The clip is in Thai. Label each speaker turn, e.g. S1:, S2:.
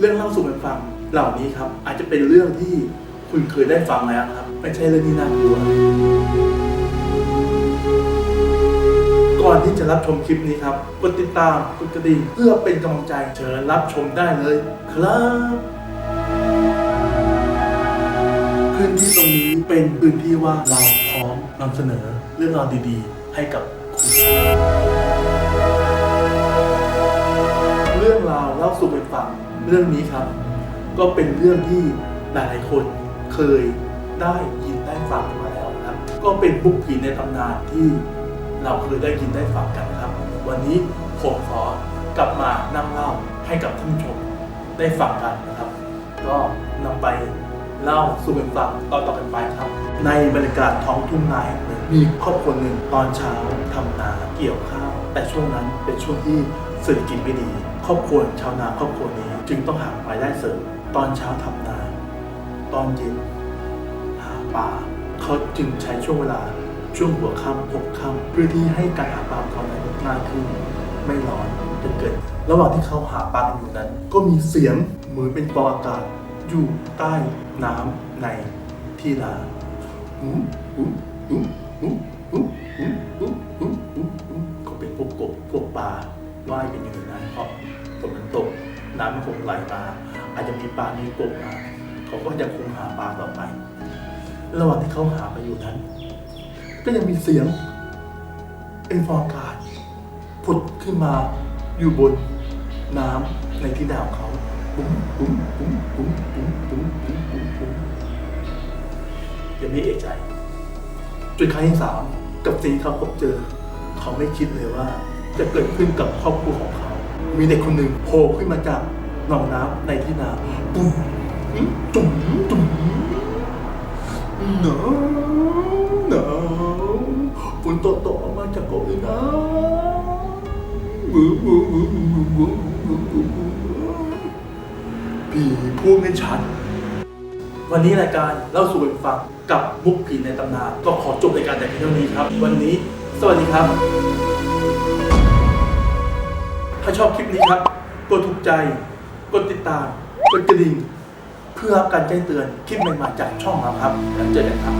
S1: เรื่องเล่าสู่กันฟังเหล่านี้ครับ อาจจะเป็นเรื่องที่คุณเคยได้ฟังแล้วครับ ไม่ใช่เรื่องที่น่ากลัว ก่อนที่จะรับชมคลิปนี้ครับกดติดตามกดกระดิ่งเพื่อเป็นกำลังใจเชิญรับชมได้เลยครับพื้นที่ตรงนี้เป็นพื้นที่ว่าเราพร้อมนำเสนอเรื่องราวดีๆ ให้กับคุณ เรื่องนี้ครับ ก็เป็นเรื่องที่หลายๆคนเคยได้ยินได้ฟังมาแล้วนะครับ ก็เป็นบุกผีในตำนานที่เราเคยได้ยินได้ฟังกันนะครับ วันนี้ผมขอกลับมานั่งเล่าให้กับท่านผู้ชมได้ฟังกันนะครับ ก็นำไปเล่าสู่กันฟังต่อๆกันไปครับ ในบรรยากาศท้องทุ่งนาแห่งหนึ่งมีครอบครัวหนึ่งตอนเช้าทำนาเกี่ยวข้าว แต่ช่วงนั้นเป็นช่วงที่เศรษฐกิจไม่ดี ครอบครัวชาวนาครอบครัวนี้ จึงต้องหารายได้เสริม ตอนเช้าทำนา ตอนเย็นหาปลาเขาจึงใช้ช่วงเวลาช่วงหัวค่ำหกค่ำเพื่อที่ให้การหาปลาของเขานั้นง่ายขึ้นไม่ร้อนจนเกินระหว่างที่เขาหาปลาอยู่นั้น ก็มีเสียงเหมือนเป็นฟองอากาศ อยู่ใต้น้ำในที่นาหูหูหูหูหูหูาว่ายกันอยู่ในนั้นเพราะฝนมันตกน้ำมันคงไหลมา อาจจะมีปลามีกบมาเขาก็ยังคงหาปลาต่อไประหว่างที่เขาหาไปอยู่นั้น ก็ยังมีเสียงเป็นฟองกาศผุดขึ้นมาอยู่บนน้ำในที่นาของเขาปุ้มปุ้มปุ้มปุ้มปุ้มปุ้มปุ้มปุ้มปุ้มยังไม่เอะใจจนครั้งที่สามกับสิ่งที่เขาพบเจอ เขาไม่คิดเลยว่า จะเกิดขึ้นกับครอบครัวของเขา มีเด็กคนหนึ่งโผล่ขึ้นมาจากหนองน้ำในที่นาปุ้มจุ๋มจุ๋มหนาวหนาวฝนตกตกออกมาจากกบเลยนะผีพูดไม่ชัด วันนี้รายการเล่าสู่กันฟังกับมุกผีในตำนาน ก็ขอจบรายการแต่เพียงเท่านี้ครับ วันนี้ สวัสดีครับาชอบคลิปนี้ครับ กดถูกใจ กดติดตาม กดกระดิ่ง เพื่อรับการแจ้งเตือนคลิปใหม่ๆจากช่องเราครับ แล้วเจอกันครับ